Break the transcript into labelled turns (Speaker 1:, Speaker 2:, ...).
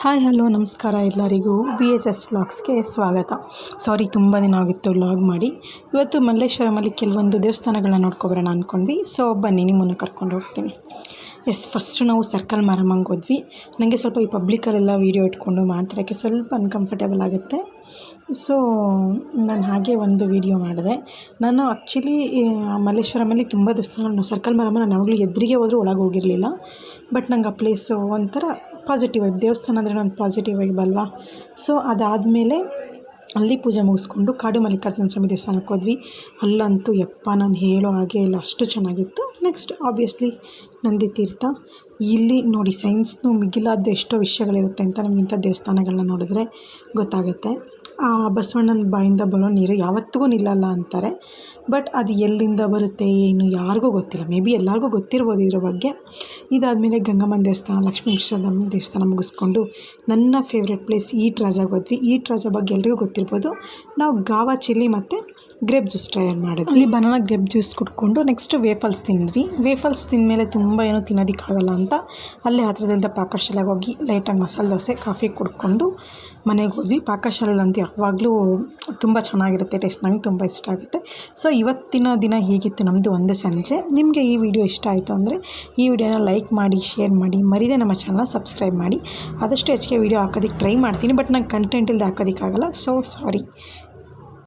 Speaker 1: Hi, hello, ನಮಸ್ಕಾರ ಎಲ್ಲರಿಗೂ V H S ವ್ಲಾಗ್ಸ್ಗೆ ಸ್ವಾಗತ. ಸಾರಿ ತುಂಬ ದಿನ ಆಗಿತ್ತು ವ್ಲಾಗ್ ಮಾಡಿ. ಇವತ್ತು ಮಲ್ಲೇಶ್ವರಮಲ್ಲಿ ಕೆಲವೊಂದು ದೇವಸ್ಥಾನಗಳನ್ನ ನೋಡ್ಕೊಬರೋಣ ಅಂದ್ಕೊಂಡ್ವಿ ಸೊ ಬನ್ನಿ, ನಿಮ್ಮನ್ನು ಕರ್ಕೊಂಡು ಹೋಗ್ತೀನಿ. ಎಸ್ ಫಸ್ಟು ನಾವು ಸರ್ಕಲ್ ಮಾರಮ್ಮಂಗೆ ಹೋದ್ವಿ. ನನಗೆ ಸ್ವಲ್ಪ ಈ ಪಬ್ಲಿಕಲ್ಲೆಲ್ಲ ವೀಡಿಯೋ ಇಟ್ಕೊಂಡು ಮಾತಾಡೋಕ್ಕೆ ಸ್ವಲ್ಪ ಅನ್ಕಂಫರ್ಟೇಬಲ್ ಆಗುತ್ತೆ. ಸೊ ನಾನು ಹಾಗೆ ಒಂದು ವೀಡಿಯೋ ಮಾಡಿದೆ. ನಾನು ಆ್ಯಕ್ಚುಲಿ ಮಲ್ಲೇಶ್ವರಮಲ್ಲಿ ತುಂಬ ದೇವಸ್ಥಾನ ಸರ್ಕಲ್ ಮಾರಮ್ಮ ನಾನು ಯಾವಾಗಲೂ ಎದುರಿಗೆ ಹೋದರೂ ಒಳಗೆ ಹೋಗಿರಲಿಲ್ಲ. ಬಟ್ ನಂಗೆ ಆ ಪ್ಲೇಸು ಒಂಥರ ಪಾಸಿಟಿವ್ ವೈಬ್ ದೇವಸ್ಥಾನ ಅಂದರೆ ನಾನು ಪಾಸಿಟಿವ್ ವೈಬ್ ಅಲ್ವಾ? ಸೊ ಅದಾದಮೇಲೆ ಅಲ್ಲಿ ಪೂಜೆ ಮುಗಿಸ್ಕೊಂಡು ಕಾಡು ಮಲ್ಲಿಕಾರ್ಜುನ ಸ್ವಾಮಿ ದೇವಸ್ಥಾನಕ್ಕೆ ಹೋದ್ವಿ. ಅಲ್ಲಂತೂ ಯಪ್ಪ, ನಾನು ಹೇಳೋ ಹಾಗೆ ಇಲ್ಲ ಅಷ್ಟು ಚೆನ್ನಾಗಿತ್ತು. Next obviously Nandi Theertha. ಇಲ್ಲಿ ನೋಡಿ ಸೈನ್ಸ್ನು ಮಿಗಿಲಾದ ಎಷ್ಟೋ ವಿಷಯಗಳಿರುತ್ತೆ ಅಂತ ನಮ್ಗೆ ಇಂಥ ದೇವಸ್ಥಾನಗಳನ್ನ ನೋಡಿದ್ರೆ ಗೊತ್ತಾಗುತ್ತೆ. ಆ ಬಸವಣ್ಣನ ಬಾಯಿಂದ ಬರೋ ನೀರು ಯಾವತ್ತಿಗೂ ನಿಲ್ಲಲ್ಲ ಅಂತಾರೆ. ಬಟ್ ಅದು ಎಲ್ಲಿಂದ ಬರುತ್ತೆ, ಏನು, ಯಾರಿಗೂ ಗೊತ್ತಿಲ್ಲ. ಮೇ ಬಿ ಎಲ್ಲರಿಗೂ ಗೊತ್ತಿರ್ಬೋದು ಇದ್ರ ಬಗ್ಗೆ. ಇದಾದಮೇಲೆ ಗಂಗಮ್ಮನ ದೇವಸ್ಥಾನ ಲಕ್ಷ್ಮೀಶ್ವರಮ್ಮ ದೇವಸ್ಥಾನ ಮುಗಿಸ್ಕೊಂಡು ನನ್ನ ಫೇವ್ರೆಟ್ ಪ್ಲೇಸ್ ಈಟ್ ರಾಜಾಗೆ ಹೋದ್ವಿ. ಈಟ್ ರಾಜ ಬಗ್ಗೆ ಎಲ್ರಿಗೂ ಗೊತ್ತಿರ್ಬೋದು. ನಾವು ಗಾವಾ, ಚಿಲ್ಲಿ ಮತ್ತು ಗ್ರೇಪ್ ಜ್ಯೂಸ್ ಟ್ರೈ ಮಾಡಿದ್ವಿ? ಅಲ್ಲಿ ಬನಾನಾ ಗ್ರೇಪ್ ಜ್ಯೂಸ್ ಕುಡ್ಕೊಂಡು ನೆಕ್ಸ್ಟ್ ವೇಫಲ್ಸ್ ತಿಂದ್ವಿ. ವೇಫಲ್ಸ್ ತಿಂದಮೇಲೆ ತುಂಬ ಏನು ತಿನ್ನೋದಕ್ಕಾಗಲ್ಲ ಅಂತ ಅಲ್ಲೇ ಹತ್ರದಲ್ಲಿದ್ದ ಪಾಕಶಾಲೆಗೆ ಹೋಗಿ ಲೈಟಾಗಿ ಮಸಾಲೆ ದೋಸೆ, ಕಾಫಿ ಕುಡ್ಕೊಂಡು ಮನೆಗೆ ಹೋದ್ವಿ. ಪಾಕಶಾಲೆಯಲ್ಲಂತೂ ಯಾವಾಗಲೂ ತುಂಬ ಚೆನ್ನಾಗಿರುತ್ತೆ ಟೇಸ್ಟ್ ನಂಗೆ ತುಂಬ ಇಷ್ಟ ಆಗುತ್ತೆ. ಸೊ ಇವತ್ತಿನ ದಿನ ಹೀಗಿತ್ತು ನಮ್ಮದು ಒಂದು ಸಂಜೆ. ನಿಮಗೆ ಈ ವಿಡಿಯೋ ಇಷ್ಟ ಆಯಿತು ಅಂದರೆ ಈ ವಿಡಿಯೋನ ಲೈಕ್ ಮಾಡಿ ಶೇರ್ ಮಾಡಿ, ಮರಿದೇ ನಮ್ಮ ಚಾನಲ್ನ ಸಬ್ಸ್ಕ್ರೈಬ್ ಮಾಡಿ. ಆದಷ್ಟು ಹೆಚ್ಚಿಗೆ ವಿಡಿಯೋ ಹಾಕೋದಕ್ಕೆ ಟ್ರೈ ಮಾಡ್ತೀನಿ ಬಟ್ ನಂಗೆ ಕಂಟೆಂಟ್ ಇಲ್ಲದೆ ಹಾಕೋದಕ್ಕಾಗಲ್ಲ. So sorry